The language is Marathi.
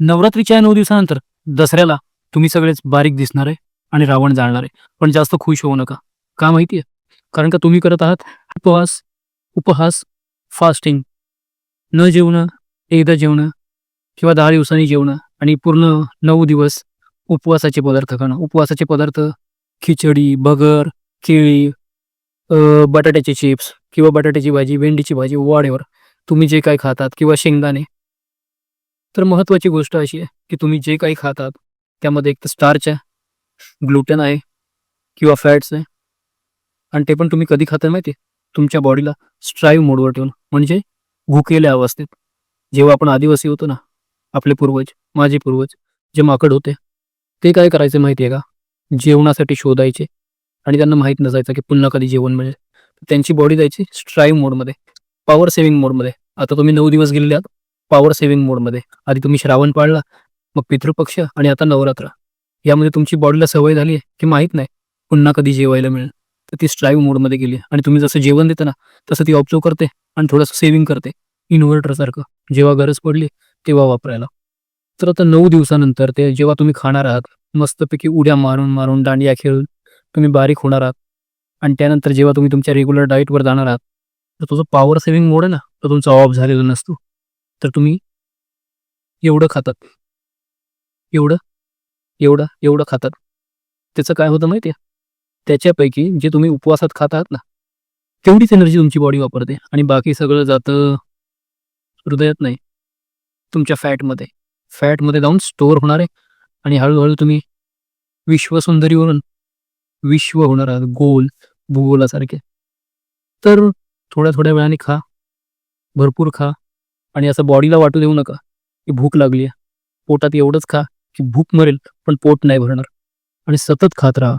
नवरात्रीच्या नऊ दिवसानंतर दसऱ्याला तुम्ही सगळेच बारीक दिसणार आहे आणि रावण जाळणार आहे. पण जास्त खुश होऊ नका. का माहिती आहे कारण का तुम्ही करत आहात उपवास उपहास फास्टिंग न जेवणं एकदा जेवणं किंवा दहा दिवसांनी जेवणं आणि पूर्ण नऊ दिवस उपवासाचे पदार्थ खाणं. उपवासाचे पदार्थ खिचडी भगर केळी बटाट्याचे चिप्स किंवा बटाट्याची भाजी भेंडीची भाजी वाढेवर तुम्ही जे काय खातात किंवा शेंगदाणे तर महत्त्वाची गोष्ट अशी आहे की तुम्ही जे काही खातात त्यामध्ये एक तर स्टार्च आहे ग्लुटेन आहे किंवा फॅट्स आहे. आणि ते पण तुम्ही कधी खाता माहिती आहे? तुमच्या बॉडीला स्ट्राईव्ह मोडवर ठेवून म्हणजे भुकेल्या अवस्थेत. जेव्हा आपण आदिवासी होतो ना आपले पूर्वज माझे पूर्वज जे माकड होते ते काय करायचे माहिती आहे का? जेवणासाठी शोधायचे आणि त्यांना माहीत नसायचं की पुन्हा कधी जेवण म्हणजे त्यांची बॉडी जायची स्ट्राईव्ह मोडमध्ये पॉवर सेव्हिंग मोडमध्ये आता तुम्ही नऊ दिवस गेलेले आहात पॉवर सेव्हिंग मोडमध्ये आधी तुम्ही श्रावण पाळला मग पितृपक्ष आणि आता नवरात्र. यामध्ये तुमची बॉडीला सवय झाली आहे की माहीत नाही पुन्हा कधी जेवायला मिळेल. तर ती स्ट्राईव्ह मोडमध्ये गेली आणि तुम्ही जसं जेवण देता ना तसं ती ऑब्झर्व करते आणि थोडंसं सेव्हिंग करते. इन्व्हर्टरसारखं जेव्हा गरज पडली तेव्हा वापरायला. तर आता नऊ दिवसानंतर ते जेव्हा तुम्ही खाणार आहात मस्तपैकी उड्या मारून मारून दांडिया खेळून तुम्ही बारीक होणार आहात. आणि त्यानंतर जेव्हा तुम्ही तुमच्या रेग्युलर डाईटवर जाणार आहात तर तुझं पॉवर सेव्हिंग मोड आहे ना तो तुमचा ऑफ झालेला नसतो. तर तुम्ही एवढं खातात. एवढं एवढं एवढं खातात. त्याचं काय होतं माहिती आहे त्याच्यापैकी जे तुम्ही उपवासात खात आहात ना तेवढीच एनर्जी तुमची बॉडी वापरते आणि बाकी सगळं जातं हृदयात नाही तुमच्या फॅटमध्ये फॅटमध्ये जाऊन स्टोअर होणार आहे आणि हळूहळू तुम्ही विश्वसुंदरीवरून विश्व होणार आहात गोल भूगोलासारखे. तर थोड्या थोड्या वेळाने खा भरपूर खा. आणि असं बॉडीला वाटू देऊ नका. की भूक लागली आहे पोटात एवढंच खा की भूक मरेल पण पोट नाही भरणार. आणि सतत खात राहा.